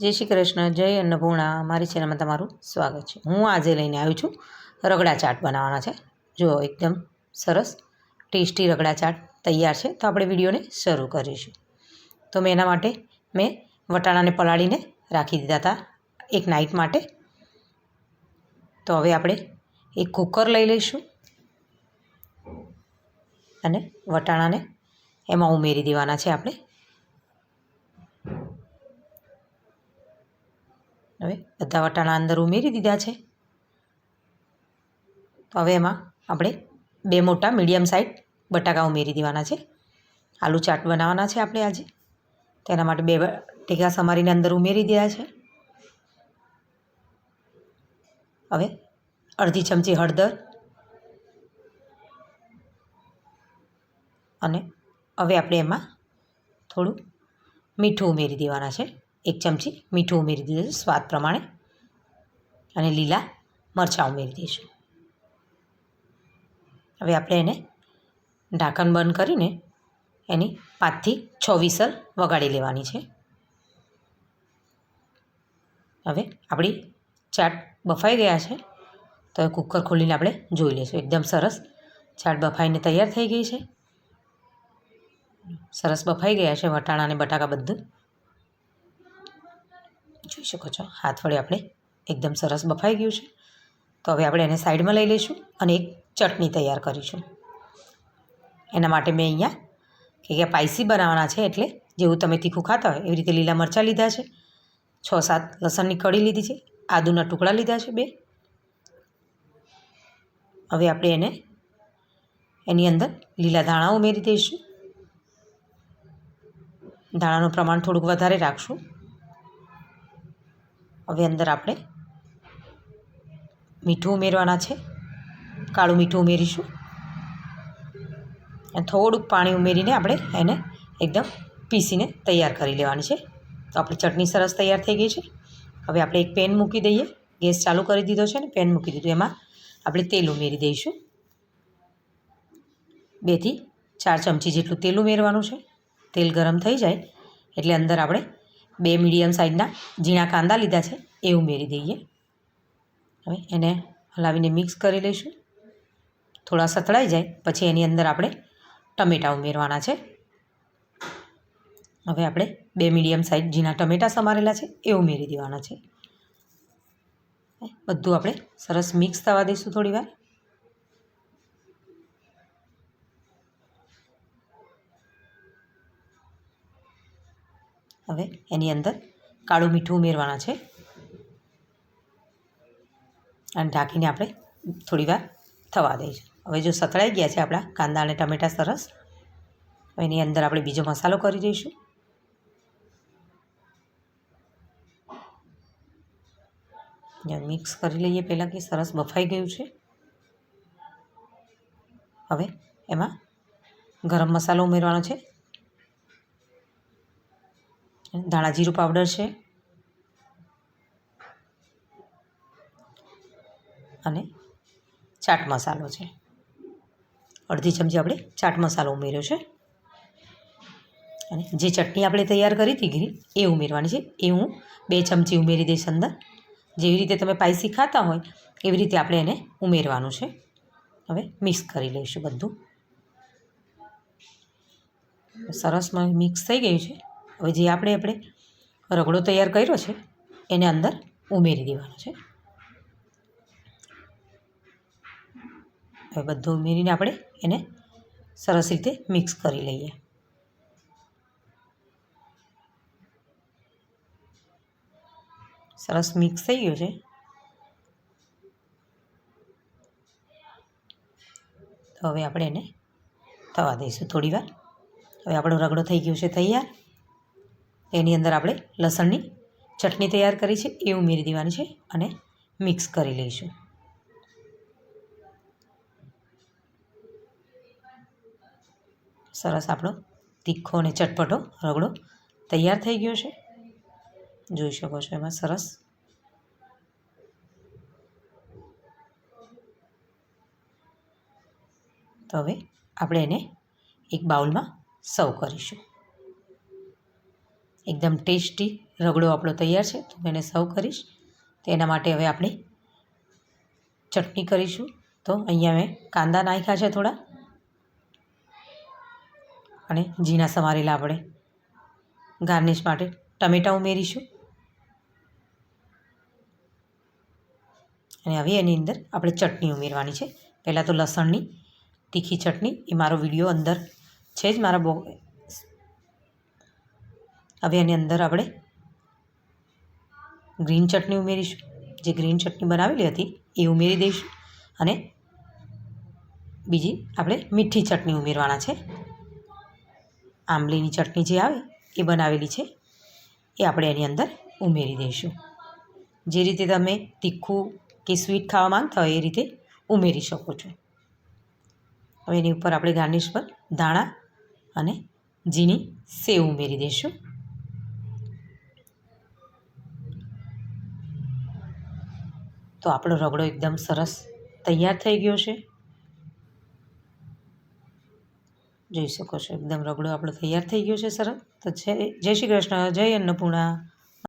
જય શ્રી કૃષ્ણ, જય અન્નપૂર્ણા. મારી ચેનલમાં તમારું સ્વાગત છે. હું આજે લઈને આવી છું રગડા ચાટ બનાવવાના છે. જો એકદમ સરસ, ટેસ્ટી રગડા ચાટ તૈયાર છે, તો આપણે વિડીયોને શરૂ કરીશું. તો મેં એના માટે મેં વટાણાને પલાળીને રાખી દીધા હતા એક નાઇટ માટે. તો હવે આપણે એક કુકર લઈ લઈશું અને વટાણાને એમાં ઉમેરી દેવાના છે આપણે. હવે બધા વટાણા અંદર ઉમેરી દીધા છે. તો હવે એમાં આપણે બે મોટા મીડિયમ સાઇઝ બટાકા ઉમેરી દેવાના છે. આલુ ચાટ બનાવવાના છે આપણે આજે. તેના માટે બે ટીકા સમારીને અંદર ઉમેરી દીધા છે. હવે અડધી ચમચી હળદર અને હવે આપણે એમાં થોડું મીઠું ઉમેરી દેવાના છે. એક ચમચી મીઠું ઉમેરી દીધું સ્વાદ પ્રમાણે. અને લીલા મરચાં ઉમેરી દઈશું. હવે આપણે એને ઢાંકણ બંધ કરીને એની પાંચથી છ વિસલ વગાડી લેવાની છે. હવે આપણી ચાટ બફાઈ ગયા છે, તો હવે કુકર ખોલીને આપણે જોઈ લઈશું. એકદમ સરસ ચાટ બફાઈને તૈયાર થઈ ગઈ છે. સરસ બફાઈ ગયા છે વટાણા અને બટાકા બધું. જોઈ શકો છો. હાથ વડે આપણે એકદમ સરસ બફાઈ ગયું છે. તો હવે આપણે એને સાઈડમાં લઈ લઈશું અને એક ચટણી તૈયાર કરીશું. એના માટે મેં અહીંયા કે કે પાયસી બનાવવાના છે એટલે જેવું તમે તીખું ખાતા હોય એવી રીતે લીલા મરચાં લીધા છે. છ સાત લસણની કળી લીધી છે. આદુના ટુકડા લીધા છે બે. હવે આપણે એને એની અંદર લીલા ધાણા ઉમેરી દઈશું. ધાણાનું પ્રમાણ થોડુંક વધારે રાખશું. હવે અંદર આપણે મીઠું ઉમેરવાના છે. કાળું મીઠું ઉમેરીશું. અને થોડુંક પાણી ઉમેરીને આપણે એને એકદમ પીસીને તૈયાર કરી લેવાની છે. તો આપણી ચટણી સરસ તૈયાર થઈ ગઈ છે. હવે આપણે એક પેન મૂકી દઈએ. ગેસ ચાલુ કરી દીધો છે ને પેન મૂકી દીધું. એમાં આપણે તેલ ઉમેરી દઈશું. બેથી ચાર ચમચી જેટલું તેલ ઉમેરવાનું છે. તેલ ગરમ થઈ જાય એટલે અંદર આપણે બે મીડિયમ સાઇઝના ઝીણા કાંદા લીધા છે, એ ઉમેરી દઈએ. હવે એને હલાવીને મિક્સ કરી લઈશું. થોડા સતળાઈ જાય, પછી એની અંદર આપણે ટમેટાં ઉમેરવાના છે. હવે આપણે બે મીડિયમ સાઇઝ ઝીણા ટમેટાં સમારેલા છે, એ ઉમેરી દેવાના છે. બધું આપણે સરસ મિક્સ થવા દઈશું થોડી હવે એની અંદર કાળું મીઠું ઉમેરવાના છે. અને ઢાંકીને આપણે થોડીવાર થવા દઈશું હવે જો સતળાઈ ગયા છે આપણા કાંદા અને ટમેટાં સરસ એની અંદર આપણે બીજો મસાલો કરી દઈશું. મિક્સ કરી લઈએ પહેલાં કે સરસ બફાઈ ગયું છે. હવે એમાં ગરમ મસાલો ઉમેરવાનો છે. ધાણા જીરું પાવડર છે. અને ચાટ મસાલો છે. અડધી ચમચી આપણે ચાટ મસાલો ઉમેર્યો છે. અને જે ચટણી આપણે તૈયાર કરી હતી ઘીરી એ ઉમેરવાની છે. એ હું બે ચમચી ઉમેરી દઈશ અંદર. જેવી રીતે તમે પાયસી ખાતા હોય, એવી રીતે આપણે એને ઉમેરવાનું છે. હવે મિક્સ કરી લઈશું બધું. સરસ મિક્સ થઈ ગયું છે. હવે જે આપણે આપણે રગડો તૈયાર કર્યો છે, એને અંદર ઉમેરી દેવાનો છે. હવે બધું ઉમેરીને આપણે એને સરસ રીતે મિક્સ કરી લઈએ. સરસ મિક્સ થઈ ગયું છે. તો હવે આપણે એને થવા દઈશું થોડી વાર હવે આપણો રગડો થઈ ગયો છે તૈયાર. એની અંદર આપણે લસણની ચટણી તૈયાર કરી છે, એ ઉમેરી દેવાની છે અને મિક્સ કરી લઈશું. સરસ આપણો તીખો અને ચટપટો રગડો તૈયાર થઈ ગયો છે. જોઈ શકો છો એમાં સરસ. તો હવે આપણે એને એક બાઉલમાં સર્વ કરીશું. એકદમ ટેસ્ટી રગડો આપણો તૈયાર છે, તો એને સર્વ કરીશ. તો એના માટે હવે આપણે ચટણી કરીશું. તો અહીંયા મેં કાંદા નાખ્યા છે થોડા. અને ઝીણા સમારેલા આપણે ગાર્નિશ માટે ટમેટાં ઉમેરીશું. અને હવે એની અંદર આપણે ચટણી ઉમેરવાની છે. પહેલાં તો લસણની તીખી ચટણી, એ મારો વીડિયો અંદર છે જ મારા બો હવે એની અંદર આપણે ગ્રીન ચટણી ઉમેરીશું. જે ગ્રીન ચટણી બનાવેલી હતી એ ઉમેરી દઈશું અને બીજી આપણે મીઠી ચટણી ઉમેરવાના છે. આંબલીની ચટણી જે આવે એ બનાવેલી છે એ આપણે એની અંદર ઉમેરી દઈશું. જે રીતે તમે તીખું કે સ્વીટ ખાવા માંગતા હોય એ રીતે ઉમેરી શકો છો. હવે એની ઉપર આપણે ગાર્નિશ પર ધાણા અને ઝીણી સેવ ઉમેરી દઈશું. તો આપણો રગડો એકદમ સરસ તૈયાર થઈ ગયો છે. જોઈ શકો છો, એકદમ રગડો આપણો તૈયાર થઈ ગયો છે સરસ. તો જય શ્રી કૃષ્ણ, જય અન્નપૂર્ણા.